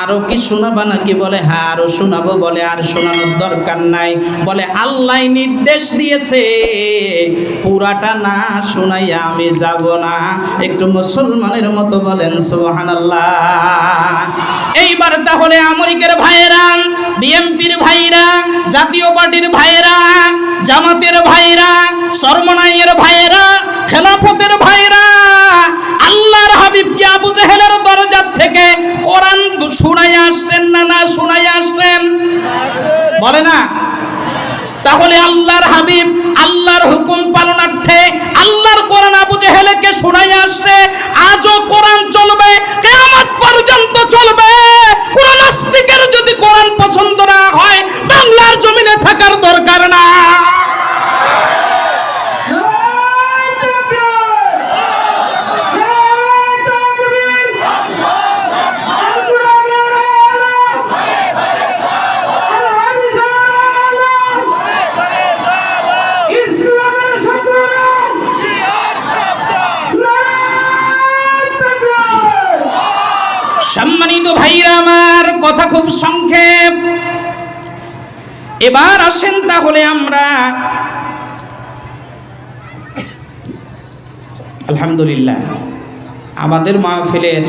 আরও কি শোনাবা নাকি? বলে হ্যাঁ আরও শোনাবো। বলে, আর শোনানোর দরকার নাই। বলে, আল্লাহ নির্দেশ দিয়েছে, পুরাটা না শোনাইয়া আমি যাব না। একটু মুসলমানের মতো বলেন, সুবহানাল্লাহ। এইবার তাহলে আমেরিকার ভাইয়েরা বিএমপির ভাইরা জাতীয় পার্টির ভাইয়েরা, জামাতের ভাইরা সরমনাইয়ের ভাইয়েরা, খেলাফতের ভাইরা আল্লাহর হাবিবকে আবু জেহেলের দরজার থেকে কোরআন শুনাই আসছেন না না শুনাই আসছেন? বলে না? তাহলে আল্লাহর হাবিব আল্লাহর হুকুম পালনার্থে আল্লাহর কোরআন আবু জেহেলকে শোনাই আসছে, আজও কোরআন ভাইরা আমার, কথা খুব সংক্ষেপ। এবার আসেন তাহলে আমরা। আলহামদুলিল্লাহ, আমাদের মাহফিলের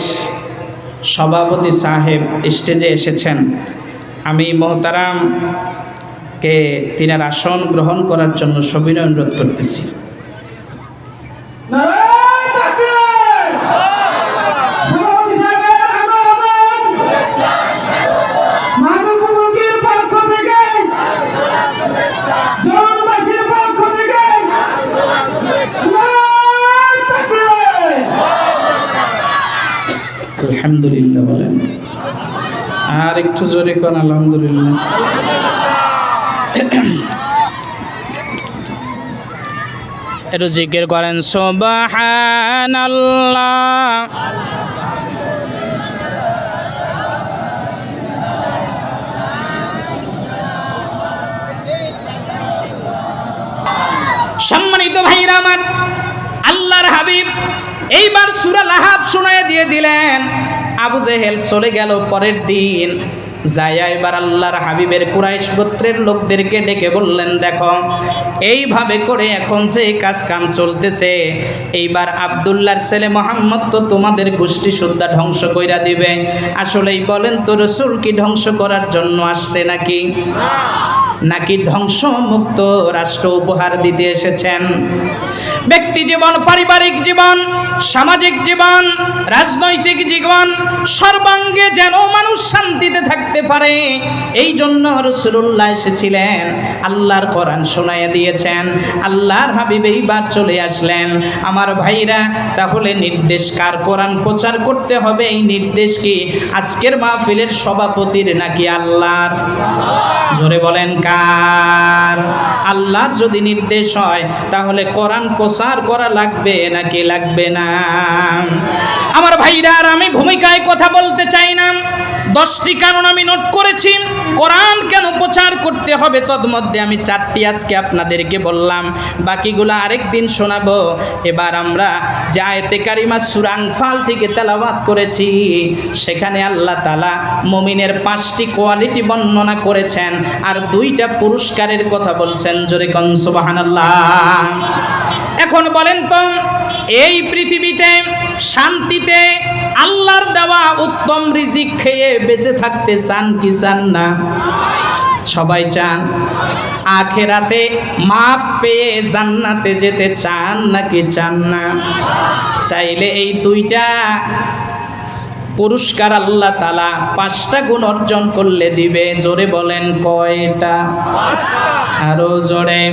সভাপতি সাহেব স্টেজে এসেছেন। আমি মোহতারাম কে তিনার আসন গ্রহণ করার জন্য সবিনয় অনুরোধ করতেছি। আর একটু জোরে কোন, আলহামদুলিল্লাহ। একটু জিজ্ঞের করেন সোবাহান সম্মানিত ভাইরা আমার, আল্লাহর হাবিব, এইবার সুরা লাহাব শোনায় দিয়ে দিলেন। আবু জেহেল চলে গেল পরের দিন। যাইয়া এবার আল্লাহর হাবিবের কুরাইশ গোত্রের লোকদেরকে ডেকে বললেন, দেখো, এইভাবে করে এখন যে কাজ কাম চলতেছে, এইবার আবদুল্লাহর ছেলে মোহাম্মদ তো তোমাদের গোষ্ঠী সুদ্ধা ধ্বংস কইরা দিবে। আসলেই বলেন তো, রসুল কি ধ্বংস করার জন্য আসছে নাকি? নাকি ধ্বংসমুক্ত রাষ্ট্র উপহার দিতে এসেছেন? ব্যক্তি জীবন, পারিবারিক জীবন, সামাজিক জীবন, রাজনৈতিক জীবন, সর্বাঙ্গে যেন মানুষ শান্তিতে থাকতে পারে, এই জন্য রসুল্লাহ এসেছিলেন। আল্লাহর কোরআন শোনাইয়া দিয়েছেন। আল্লাহর হাবিব এইবার চলে আসলেন। আমার ভাইরা, তাহলে নির্দেশ কার কোরআন প্রচার করতে হবে? এই নির্দেশ কি আজকের মাহফিলের সভাপতির নাকি আল্লাহর? জোরে বলেন কার আল্লাহর যদি নির্দেশ হয়, তাহলে কোরআন প্রচার করা লাগবে নাকি লাগবে না? আমার ভাইরা আর আমি ভূমিকায় কথা বলতে চাই না। দশটি কারণ আমি নোট করেছি। কোরআন প্রচার করতে হবে তদমধ্যে আমি চারটি আজকে আপনাদেরকে বললাম। বাকিগুলো আরেক দিন শোনাবো। এবার আমরা যে আয়তে কারিমা সুরাং ফাল থেকে তেলাবাদ করেছি, সেখানে আল্লাহ তালা মমিনের পাঁচটি কোয়ালিটি বর্ণনা করেছেন আর দুইটা পুরস্কারের কথা বলছেন। জোরে কনসবাহান এখন বলেন তো, এই পৃথিবীতে শান্তিতে আল্লাহর দেওয়া উত্তম রিজিক খেয়ে বেঁচে থাকতে চান কি চান না? সবাই চান। আখেরাতে মাপ পেয়ে জান্নাতে যেতে চান নাকি চান না? চাইলে এই দুইটা পুরস্কার আল্লাহ তালা পাঁচটা গুণ অর্জন করলে দিবে। জোরে বলেন কয়টা? আরও জোরে।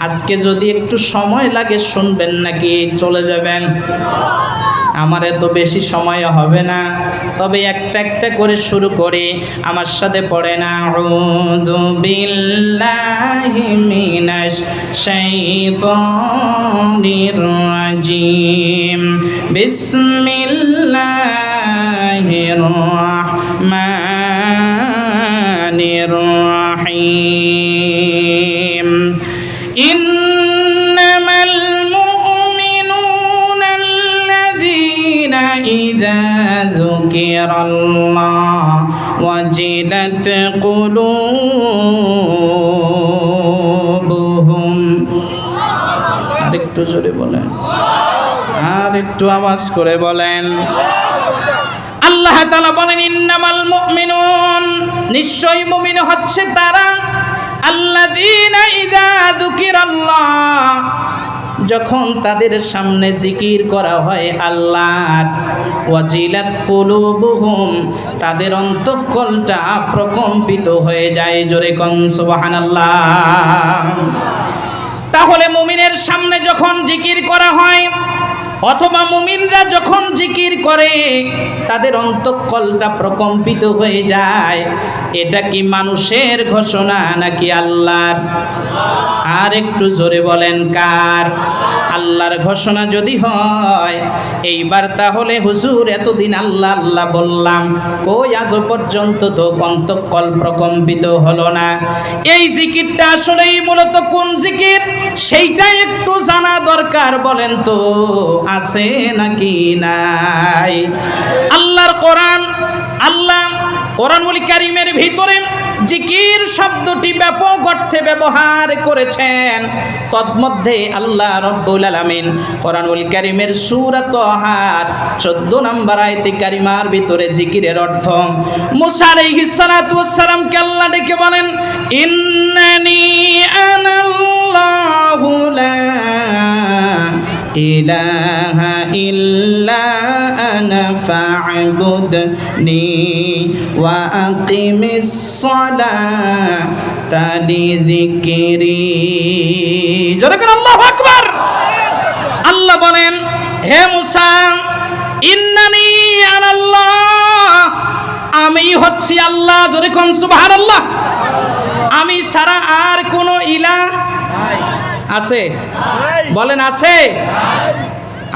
আজকে যদি একটু সময় লাগে শুনবেন নাকি চলে যাবেন। আমার এত বেশি সময় হবে না। তবে একটা একটা করে শুরু করে। আমার সাথে পড়ে না। মিনাশ শাইতানির إذا ذكر الله الله وجلت قلوبهم আরেকটু জোরে বলেন আর একটু আওয়াজ করে বলেন আল্লাহ তাআলা বলেন ইন্নামাল মুমিনুন নিশ্চয়ই মুমিন হচ্ছে তারা আল্লাযীনা ইযা যুকিরাল্লাহ যখন তাদের সামনে জিকির করা হয় আল্লাহর, ওয়াজিলাত কুলুবুহুম, তাদের অন্তঃকলটা প্রকম্পিত হয়ে যায় জোরে কোন সুবহানাল্লাহ। তাহলে মুমিনের সামনে যখন জিকির করা হয় অথবা মুমিনরা যখন জিকির করে, তাদের অন্তঃকলটা প্রকম্পিত হয়ে যায়। এটা কি মানুষের ঘোষণা নাকি আল্লাহর? আর একটু জোরে বলেন কার? আল্লাহর ঘোষণা যদি হয়, এইবার তাহলে হুজুর এতদিন আল্লাহ আল্লাহ বললাম, কই আজ পর্যন্ত তো অন্তঃকল প্রকম্পিত হলো না। এই জিকিরটা আসলেই মূলত কোন জিকির? সেইটা একটু জানা দরকার বলেন তো, আছে নাকি নাই? আল্লাহর কোরআন, আল্লাহ কোরআনুল কারিমের ভিতরে জিকির শব্দটি ব্যাপক অর্থে ব্যবহার করেছেন। তন্মধ্যে আল্লাহ রব্বুল আলামিন কোরআনুল কারিমের সূরাত হার 14 নম্বর আয়াতে কারিমার ভিতরে জিকিরের অর্থ, মুসা আলাইহিস সালাতু ওয়াস সালামকে আল্লাহ ডেকে বলেন, ইন্নানি আনাল্লাহু লা ইলাহা ইল্লা আনা ফা'বুদনি ওয়া আকিমিস সালাতা লিযিকরি। জোরে করে আল্লাহু আকবার। আল্লাহ বলেন, হে মুসা, ইন্নানি আনাল্লাহ, আমি হচ্ছি আল্লাহ, জোরে কোন সুবহানাল্লাহ। আমি সারা আর কোনো ইলা আছে? বলেন, আছে।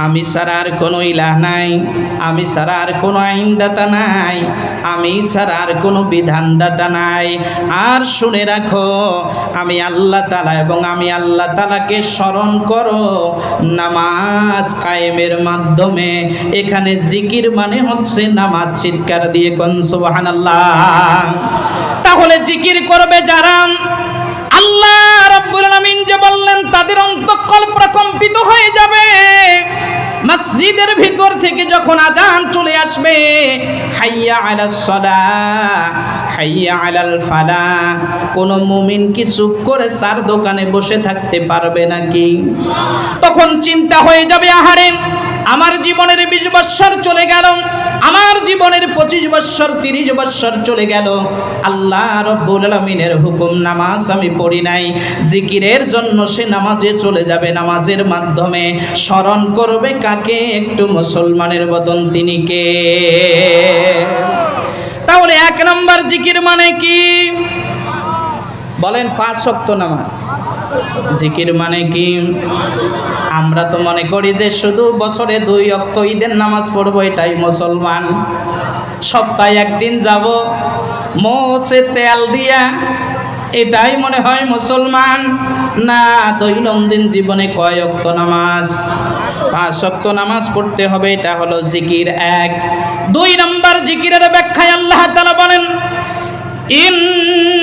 আমি ছাড়া আর কোনো ইলাহ নাই, আমি ছাড়া আর কোনো আইনদাতা নাই, আমি ছাড়া আর কোনো বিধানদাতা নাই। আর শুনে রাখো, আমি আল্লাহ তালা এবং আমি আল্লাহ তালাকে স্মরণ করো, নামাজ কায়েমের মাধ্যমে। এখানে জিকির মানে হচ্ছে নামাজ চিৎকার দিয়ে কোন, সুবহানাল্লাহ। তাহলে জিকির করবে যারা? আল্লাহ রাব্বুল আলামিন যে বললেন, তাদের প্রকম্পিত হয়ে যাবে। মসজিদের ভিতর থেকে যখন আজান চলে আসবে, হাইয়া আলাস হাইয়া আলাল ফালা কোন মুমিন কি চুপ করে সার দোকানে বসে থাকতে পারবে নাকি? তখন চিন্তা হয়ে যাবে, আহারে, আমার জীবনের বিশ বৎসর চলে গেল আমার জীবনের পঁচিশ বৎসর, তিরিশ বৎসর চলে গেল। আল্লাহ রব্বুল আলমিনের হুকুম নামাজ আমি পড়ি নাই। জিকিরের জন্য সে নামাজে চলে যাবে নামাজের মাধ্যমে। স্মরণ করবে কাকে? একটু মুসলমানের বদন তিনি কে? তাহলে এক নম্বর জিকির মানে কি? বলেন পাঁচ সপ্ত নামাজ। জিকির মানে কি? আমরা তো মনে করি যে শুধু বছরে দুই অক্ত ঈদের নামাজ পড়ব, এটাই মুসলমান। সপ্তাহে একদিন যাব মোসে তেল দিয়া, এটাই মনে হয় মুসলমান। না, দৈনন্দিন জীবনে কয় অক্ত নামাজ? পাঁচ অক্ত নামাজ পড়তে হবে, এটা হলো জিকির এক। দুই নম্বর জিকিরের ব্যাখ্যায় আল্লাহ তাআলা বলেন ইন্না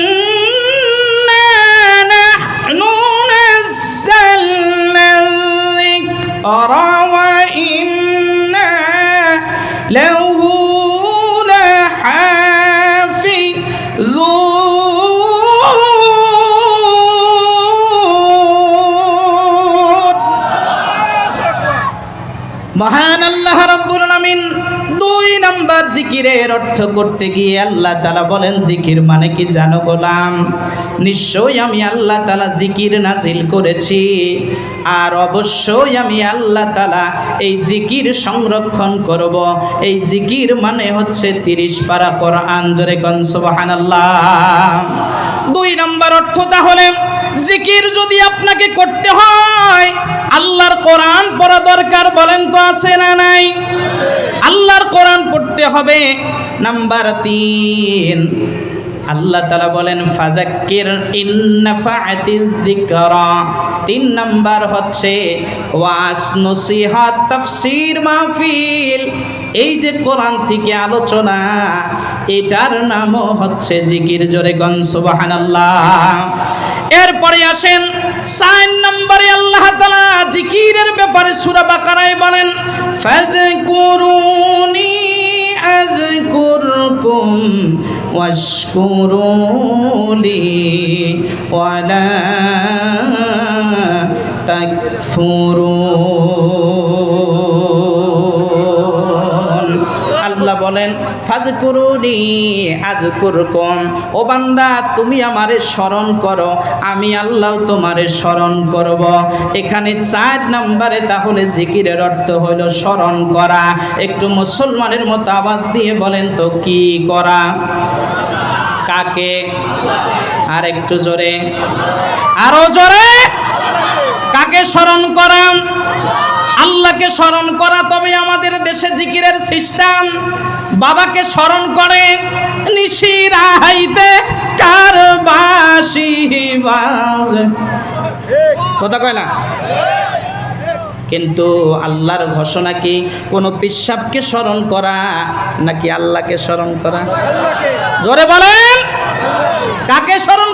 দুই নাম্বার জিকিরের অর্থ করতে গিয়ে আল্লাহ তাআলা বলেন, জিকির মানে কি জানো গোলাম? নিশ্চয়ই আমি আল্লাহ তাআলা জিকির নাজিল করেছি। আর অবশ্যই আমি আল্লাহ তাআলা এই জিকির সংরক্ষণ করব। এই জিকির মানে হচ্ছে তিরিশ পারা কোরআন। জোরে কোন সুবহানাল্লাহ? দুই নাম্বার অর্থ তাহলে, জিকির যদি আপনাকে করতে হয় আল্লাহর কোরআন পড়া দরকার বলেন তো আছে না নাই? আল্লাহর কোরআন পড়তে হবে। নাম্বার তিন, আল্লাহ তালা বলেন ফাদাক্কির ইন্নাফাআতিয যিকরা। তিন নাম্বার হচ্ছে, ওয়াস নসিহাত তাফসীর মাহফিল। এই যে কোরআন থেকে আলোচনা, এটার নামও হচ্ছে জিকির জোরে গন সুবহানাল্লাহ। এরপরে আসেন সাইন নম্বরে আল্লাহ তালা জিকিরের ব্যাপারে সূরা বাকারায় বলেন, ফাযকুরুনি আযকুরকুম ওয়াশকুরুলি ওয়ালা তাকফুরুন। ফাজকুরুনি আযকুরকুম ও বান্দা, তুমি আমারে স্মরণ করো, আমি আল্লাহ তোমারে স্মরণ করব। এখানে চার নম্বরে তাহলে জিকিরের অর্থ হইল স্মরণ করা। একটু মুসলমানের মতো আওয়াজ দিয়ে বলেন তো, কি করা? কাকে? আর একটু জোরে। আরও জোরে! কাকে স্মরণ করা আল্লাহকে স্মরণ করা তবে আমাদের দেশে জিকিরের সিস্টেম। বাবাকে স্মরণ করে কিন্তু আল্লাহর ঘোষণা কি? কোনো পিসাবকে স্মরণ করা নাকি আল্লাহকে স্মরণ করা? জোরে বলেন, কাকে স্মরণ?